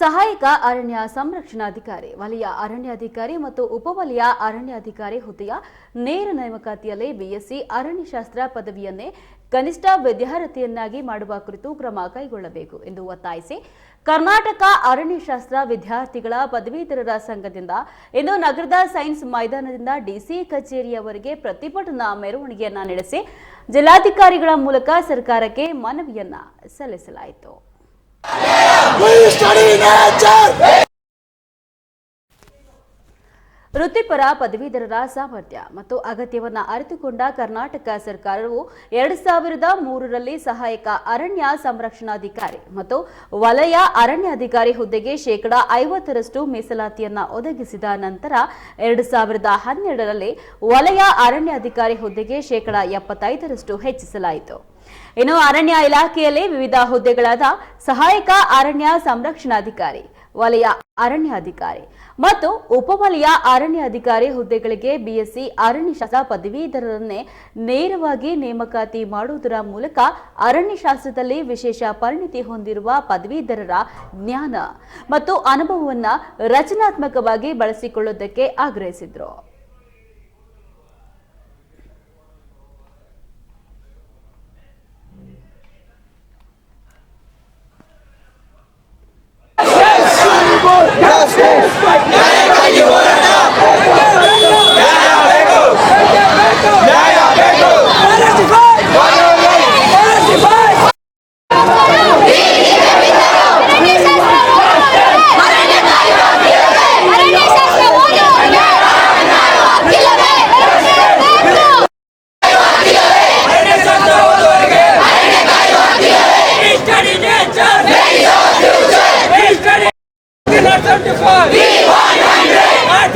ಸಹಾಯಕ ಅರಣ್ಯ ಸಂರಕ್ಷಣಾಧಿಕಾರಿ, ವಲಯ ಅರಣ್ಯಾಧಿಕಾರಿ ಮತ್ತು ಉಪವಲಯ ಅರಣ್ಯಾಧಿಕಾರಿ ಹುದ್ದೆಯ ನೇರ ನೇಮಕಾತಿಯಲ್ಲಿ ಬಿಎಸ್ಸಿ ಅರಣ್ಯಶಾಸ್ತ್ರ ಪದವಿಯನ್ನೇ ಕನಿಷ್ಠ ವಿದ್ಯಾರ್ಥಿಯನ್ನಾಗಿ ಮಾಡುವ ಕುರಿತು ಕ್ರಮ ಕೈಗೊಳ್ಳಬೇಕು ಎಂದು ಒತ್ತಾಯಿಸಿ, ಕರ್ನಾಟಕ ಅರಣ್ಯಶಾಸ್ತ್ರ ವಿದ್ಯಾರ್ಥಿಗಳ ಪದವೀಧರರ ಸಂಘದಿಂದ ಇಂದು ನಗರದ ಸೈನ್ಸ್ ಮೈದಾನದಿಂದ ಡಿಸಿ ಕಚೇರಿಯವರೆಗೆ ಪ್ರತಿಭಟನಾ ಮೆರವಣಿಗೆಯನ್ನ ನಡೆಸಿ, ಜಿಲ್ಲಾಧಿಕಾರಿಗಳ ಮೂಲಕ ಸರ್ಕಾರಕ್ಕೆ ಮನವಿಯನ್ನ ಸಲ್ಲಿಸಲಾಯಿತು. We study nature. ವೃತ್ತಿಪರ ಪದವೀಧರರ ಸಾಮರ್ಥ್ಯ ಮತ್ತು ಅಗತ್ಯವನ್ನು ಅರಿತುಕೊಂಡ ಕರ್ನಾಟಕ ಸರ್ಕಾರವು ಎರಡು ಸಾವಿರದ ಮೂರರಲ್ಲಿ ಸಹಾಯಕ ಅರಣ್ಯ ಸಂರಕ್ಷಣಾಧಿಕಾರಿ ಮತ್ತು ವಲಯ ಅರಣ್ಯಾಧಿಕಾರಿ ಹುದ್ದೆಗೆ ಶೇಕಡಾ ಐವತ್ತರಷ್ಟು ಮೀಸಲಾತಿಯನ್ನ ಒದಗಿಸಿದ ನಂತರ ಎರಡು ಸಾವಿರದ ಹನ್ನೆರಡರಲ್ಲಿ ವಲಯ ಅರಣ್ಯಾಧಿಕಾರಿ ಹುದ್ದೆಗೆ ಶೇಕಡಾ ಎಪ್ಪತ್ತೈದರಷ್ಟು ಹೆಚ್ಚಿಸಲಾಯಿತು. ಇನ್ನು ಅರಣ್ಯ ಇಲಾಖೆಯಲ್ಲಿ ವಿವಿಧ ಹುದ್ದೆಗಳಾದ ಸಹಾಯಕ ಅರಣ್ಯ ಸಂರಕ್ಷಣಾಧಿಕಾರಿ, ವಲಯ ಅರಣ್ಯಾಧಿಕಾರಿ. ಮತ್ತು ಉಪವಲಯ ಅರಣ್ಯಾಧಿಕಾರಿ ಹುದ್ದೆಗಳಿಗೆ ಬಿಎಸ್ಸಿ ಅರಣ್ಯಶಾಸ್ತ್ರ ಪದವೀಧರರನ್ನೇ ನೇರವಾಗಿ ನೇಮಕಾತಿ ಮಾಡುವುದರ ಮೂಲಕ ಅರಣ್ಯಶಾಸ್ತ್ರದಲ್ಲಿ ವಿಶೇಷ ಪರಿಣಿತಿ ಹೊಂದಿರುವ ಪದವೀಧರರ ಜ್ಞಾನ ಮತ್ತು ಅನುಭವವನ್ನು ರಚನಾತ್ಮಕವಾಗಿ ಬಳಸಿಕೊಳ್ಳುವುದಕ್ಕೆ ಆಗ್ರಹಿಸಿದರು.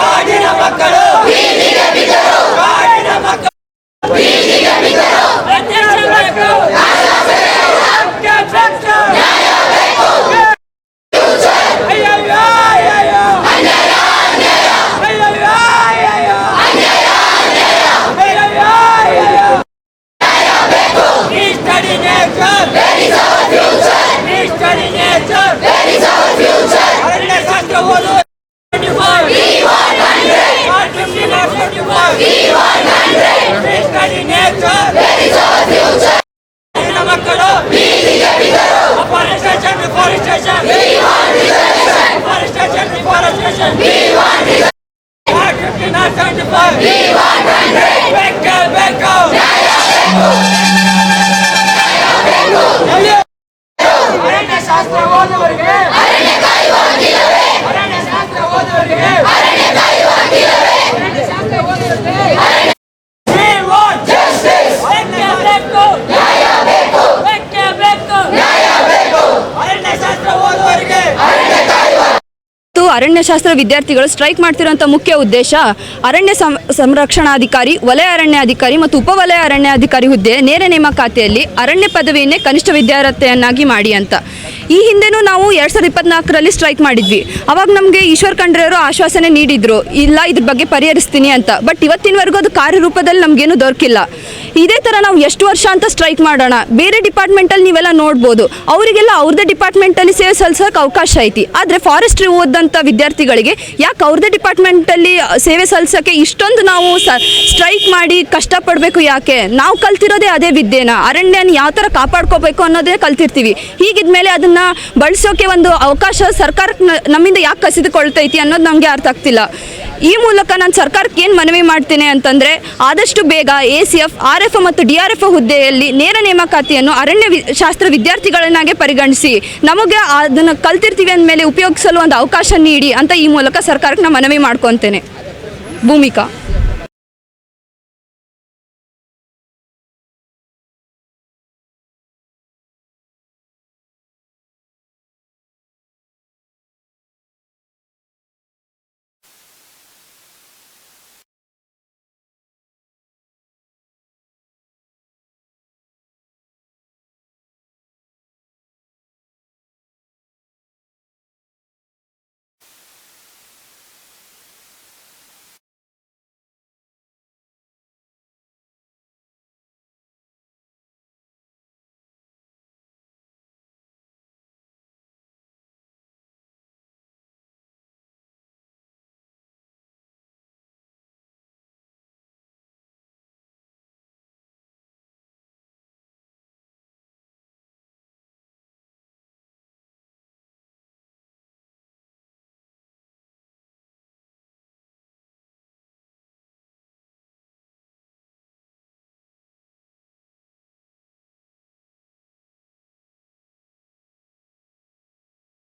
ಕಾಡಿನ ಮಕ್ಕಳು ಕಾಡಿನ ಮಕ್ಕಳು Afforestation, deforestation. Afforestation, deforestation. Not 50, not 75. ಬೇಕೇ ಬೇಕು. ಅರಣ್ಯಶಾಸ್ತ್ರ ಓದುವವರಿಗೆ ಅರಣ್ಯಶಾಸ್ತ್ರ ಓದುವವರಿಗೆ ಅರಣ್ಯಶಾಸ್ತ್ರ ಓದುವವರಿಗೆ We ಅರಣ್ಯಶಾಸ್ತ್ರ ವಿದ್ಯಾರ್ಥಿಗಳು ಸ್ಟ್ರೈಕ್ ಮಾಡ್ತಿರೋಂಥ ಮುಖ್ಯ ಉದ್ದೇಶ ಅರಣ್ಯ ಸಂರಕ್ಷಣಾಧಿಕಾರಿ, ವಲಯ ಅರಣ್ಯಾಧಿಕಾರಿ ಮತ್ತು ಉಪವಲಯ ಅರಣ್ಯಾಧಿಕಾರಿ ಹುದ್ದೆ, ನೇರ ನೇಮಕಾತಿಯಲ್ಲಿ ಅರಣ್ಯ ಪದವಿಯನ್ನೇ ಕನಿಷ್ಠ ವಿದ್ಯಾರ್ಥಿಯನ್ನಾಗಿ ಮಾಡಿ ಅಂತ. ಈ ಹಿಂದೆನೂ ನಾವು ಎರಡು ಸಾವಿರದ ಇಪ್ಪತ್ನಾಲ್ಕರಲ್ಲಿ ಸ್ಟ್ರೈಕ್ ಮಾಡಿದ್ವಿ. ಅವಾಗ ನಮಗೆ ಈಶ್ವರ್ ಖಂಡ್ರೆಯವರು ಆಶ್ವಾಸನೆ ನೀಡಿದ್ರು, ಇಲ್ಲ ಇದ್ರ ಬಗ್ಗೆ ಪರಿಹರಿಸ್ತೀನಿ ಅಂತ. ಬಟ್ ಇವತ್ತಿನವರೆಗೂ ಅದು ಕಾರ್ಯರೂಪದಲ್ಲಿ ನಮಗೇನು ದೊರಕಿಲ್ಲ. ಇದೇ ಥರ ನಾವು ಎಷ್ಟು ವರ್ಷ ಅಂತ ಸ್ಟ್ರೈಕ್ ಮಾಡೋಣ. ಬೇರೆ ಡಿಪಾರ್ಟ್ಮೆಂಟಲ್ಲಿ ನೀವೆಲ್ಲ ನೋಡ್ಬೋದು. ಅವರಿಗೆಲ್ಲ ಅವ್ರದ್ದೇ ಡಿಪಾರ್ಟ್ಮೆಂಟಲ್ಲಿ ಸೇವೆ ಸಲ್ಲಿಸೋಕೆ ಅವಕಾಶ ಐತಿ. ಆದರೆ ಫಾರೆಸ್ಟ್ರಿ ಓದಂಥ ವಿದ್ಯಾರ್ಥಿಗಳಿಗೆ ಯಾಕೆ ಅವ್ರದ್ದೇ ಡಿಪಾರ್ಟ್ಮೆಂಟಲ್ಲಿ ಸೇವೆ ಸಲ್ಲಿಸೋಕ್ಕೆ ಇಷ್ಟೊಂದು ನಾವು ಸ್ಟ್ರೈಕ್ ಮಾಡಿ ಕಷ್ಟಪಡಬೇಕು ಯಾಕೆ? ನಾವು ಕಲ್ತಿರೋದೇ ಅದೇ ವಿದ್ಯೆನ? ಅರಣ್ಯನ ಯಾವ ಥರ ಕಾಪಾಡ್ಕೋಬೇಕು ಅನ್ನೋದೇ ಕಲ್ತಿರ್ತೀವಿ. ಹೀಗಿದ್ಮೇಲೆ ಅದನ್ನು ಬಳಸೋಕೆ ಒಂದು ಅವಕಾಶ ಸರ್ಕಾರಕ್ಕೆ ನಮ್ಮಿಂದ ಯಾಕೆ ಕಸಿದುಕೊಳ್ತೈತಿ ಅನ್ನೋದು ನಮಗೆ ಅರ್ಥ ಆಗ್ತಿಲ್ಲ. ಈ ಮೂಲಕ ನಾನು ಸರ್ಕಾರಕ್ಕೆ ಏನು ಮನವಿ ಮಾಡ್ತೇನೆ ಅಂತಂದರೆ ಆದಷ್ಟು ಬೇಗ A C F R F ಮತ್ತು ಡಿ ಆರ್ ಎಫ್ ಹುದ್ದೆಯಲ್ಲಿ ನೇರ ನೇಮಕಾತಿಯನ್ನು ಅರಣ್ಯ ಶಾಸ್ತ್ರ ವಿದ್ಯಾರ್ಥಿಗಳನ್ನಾಗೆ ಪರಿಗಣಿಸಿ ನಮಗೆ ಅದನ್ನು ಕಲ್ತಿರ್ತೀವಿ ಅಂದಮೇಲೆ ಉಪಯೋಗಿಸಲು ಒಂದು ಅವಕಾಶ ನೀಡಿ ಅಂತ ಈ ಮೂಲಕ ಸರ್ಕಾರಕ್ಕೆ ನಾನು ಮನವಿ ಮಾಡ್ಕೊತೇನೆ. ಭೂಮಿಕಾ.